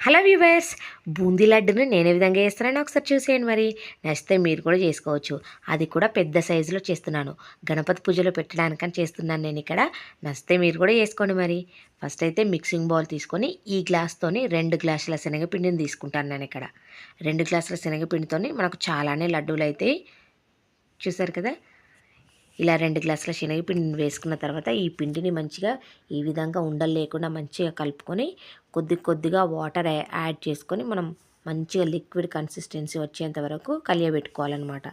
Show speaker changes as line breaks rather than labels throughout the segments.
Hello viewers boondi లడ్డును నేను ఏ విధంగా చేస్తున్నాను. ఒకసారి చూసేయండి మరి. నచ్చితే మీరు కూడా చేసుకోవచ్చు. అది కూడా పెద్ద సైజులో చేస్తున్నాను. గణపతి పూజలో పెట్టడానికని చేస్తున్నాను నేను ఇక్కడ. నచ్చితే మీరు కూడా చేసుకోండి మరి. ఫస్ట్ అయితే మిక్సింగ్ బౌల్ తీసుకొని ఈ గ్లాస్తోని రెండు గ్లాసుల శనగపిండిని తీసుకుంటాను నేను ఇక్కడ. రెండు గ్లాసుల శనగపిండితోని మనకు చాలానే లడ్డూలు అయితే చూసారు కదా? ఇలా రెండు గ్లాసుల శనగపిండిని వేసుకున్న తర్వాత ఈ పిండిని మంచిగా ఈ విధంగా ఉండలు లేకుండా మంచిగా కలుపుకొని కొద్ది కొద్దిగా వాటర్ యాడ్ చేసుకొని మనం మంచిగా లిక్విడ్ కన్సిస్టెన్సీ వచ్చేంత వరకు కలియబెట్టుకోవాలన్నమాట.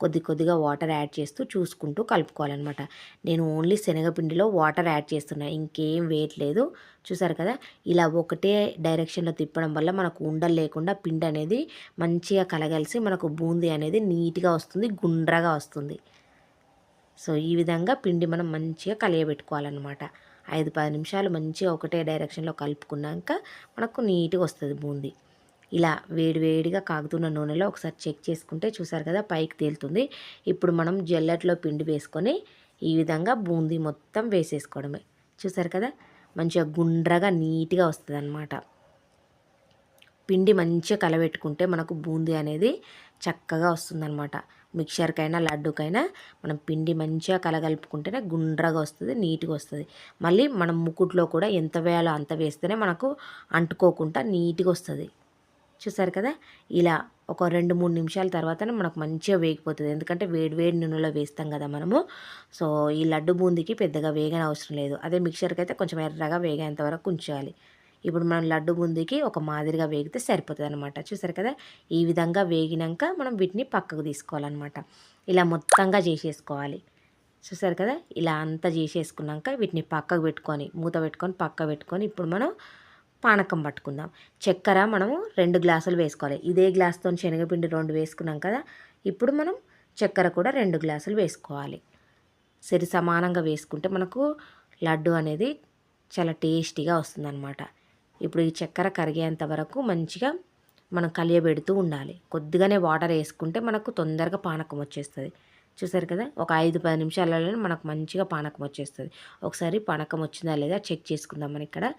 కొద్ది కొద్దిగా వాటర్ యాడ్ చేస్తూ చూసుకుంటూ కలుపుకోవాలన్నమాట. నేను ఓన్లీ శనగపిండిలో వాటర్ యాడ్ చేస్తున్నా ఇంకేం వేయట్లేదు. చూసారు కదా? ఇలా ఒకటే డైరెక్షన్లో తిప్పడం వల్ల మనకు ఉండలు లేకుండా పిండి అనేది మంచిగా కలగలిసి మనకు బూందీ అనేది నీట్గా వస్తుంది గుండ్రగా వస్తుంది. సో ఈ విధంగా పిండి మనం మంచిగా కలియబెట్టుకోవాలన్నమాట. ఐదు పది నిమిషాలు మంచిగా ఒకటే డైరెక్షన్లో కలుపుకున్నాక మనకు నీట్గా వస్తుంది బూందీ. ఇలా వేడివేడిగా కాగుతున్న నూనెలో ఒకసారి చెక్ చేసుకుంటే చూసారు కదా పైకి తేలుతుంది. ఇప్పుడు మనం జల్లెట్లో పిండి వేసుకొని ఈ విధంగా బూందీ మొత్తం వేసేసుకోవడమే. చూసారు కదా మంచిగా గుండ్రగా నీట్గా వస్తుంది అన్నమాట పిండి మంచిగా కలబెట్టుకుంటే మనకు బూందీ అనేది చక్కగా వస్తుందన్నమాట. మిక్చర్కైనా లడ్డుకైనా మనం పిండి మంచిగా కలగలుపుకుంటేనే గుండ్రగా వస్తుంది నీట్గా వస్తుంది. మళ్ళీ మనం ముకుట్లో కూడా ఎంత వేయాలో అంత వేస్తేనే మనకు అంటుకోకుండా నీట్గా వస్తుంది. చూసారు కదా? ఇలా ఒక రెండు మూడు నిమిషాల తర్వాతనే మనకు మంచిగా వేగిపోతుంది. ఎందుకంటే వేడి వేడి నూనెలో వేస్తాం కదా మనము. సో ఈ లడ్డు బూందీకి పెద్దగా వేగని అవసరం లేదు. అదే మిక్చర్కి అయితే కొంచెం ఎర్రగా వేగేంత వరకు ఉంచాలి. ఇప్పుడు మనం లడ్డు బుందీకి ఒక మాదిరిగా వేగితే సరిపోతుంది అనమాట చూసారు కదా? ఈ విధంగా వేగినాక మనం వీటిని పక్కకు తీసుకోవాలన్నమాట. ఇలా మొత్తంగా చేసేసుకోవాలి. చూసారు కదా? ఇలా అంతా చేసేసుకున్నాక వీటిని పక్కకు పెట్టుకొని మూత పెట్టుకొని పక్క పెట్టుకొని ఇప్పుడు మనం పానకం పట్టుకుందాం. చక్కెర మనము రెండు గ్లాసులు వేసుకోవాలి. ఇదే గ్లాస్తో శనగపిండి రెండు వేసుకున్నాం కదా? ఇప్పుడు మనం చక్కెర కూడా రెండు గ్లాసులు వేసుకోవాలి. సరి సమానంగా వేసుకుంటే మనకు లడ్డు అనేది చాలా టేస్టీగా వస్తుందన్నమాట. ఇప్పుడు ఈ చక్కెర కరిగేంత వరకు మంచిగా మనం కలియబెడుతూ ఉండాలి. కొద్దిగానే వాటర్ వేసుకుంటే మనకు తొందరగా పానకం వచ్చేస్తుంది. చూసారు కదా? ఒక ఐదు పది నిమిషాలలో మనకు మంచిగా పానకం వచ్చేస్తుంది. ఒకసారి పానకం వచ్చిందా లేదా చెక్ చేసుకుందాం మనం ఇక్కడ.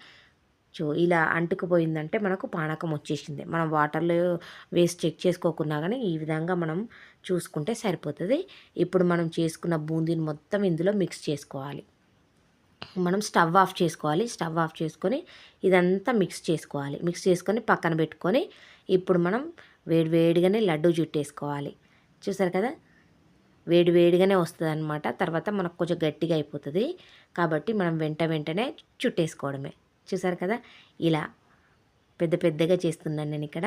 చూ ఇలా అంటుకుపోయిందంటే మనకు పానకం వచ్చేసింది. మనం వాటర్లో వేసి చెక్ చేసుకోకున్నా కానీ ఈ విధంగా మనం చూసుకుంటే సరిపోతుంది. ఇప్పుడు మనం చేసుకున్న బూందీని మొత్తం ఇందులో మిక్స్ చేసుకోవాలి. మనం స్టవ్ ఆఫ్ చేసుకోవాలి. స్టవ్ ఆఫ్ చేసుకొని ఇదంతా మిక్స్ చేసుకోవాలి. మిక్స్ చేసుకొని పక్కన పెట్టుకొని ఇప్పుడు మనం వేడి వేడిగానే లడ్డు చుట్టేసుకోవాలి చూసారు కదా? వేడి వేడిగానే వస్తుంది అనమాట తర్వాత మనకు కొంచెం గట్టిగా అయిపోతుంది. కాబట్టి మనం వెంట వెంటనే చుట్టేసుకోవడమే. చూసారు కదా? ఇలా పెద్ద పెద్దగా చేస్తున్నాను నేను ఇక్కడ.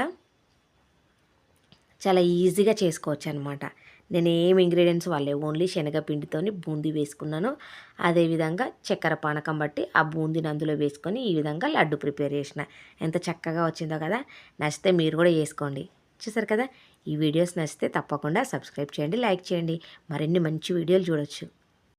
చాలా ఈజీగా చేసుకోవచ్చు అనమాట నేను ఏం ఇంగ్రీడియంట్స్ వాళ్ళే ఓన్లీ శనగపిండితోని బూందీ వేసుకున్నాను. అదేవిధంగా చక్కెర పానకం బట్టి ఆ బూందీని అందులో వేసుకొని ఈ విధంగా లడ్డు ప్రిపేర్ చేసిన. ఎంత చక్కగా వచ్చిందో కదా? నచ్చితే మీరు కూడా వేసుకోండి. చూసారు కదా? ఈ వీడియోస్ నచ్చితే తప్పకుండా సబ్స్క్రైబ్ చేయండి లైక్ చేయండి. మరిన్ని మంచి వీడియోలు చూడొచ్చు.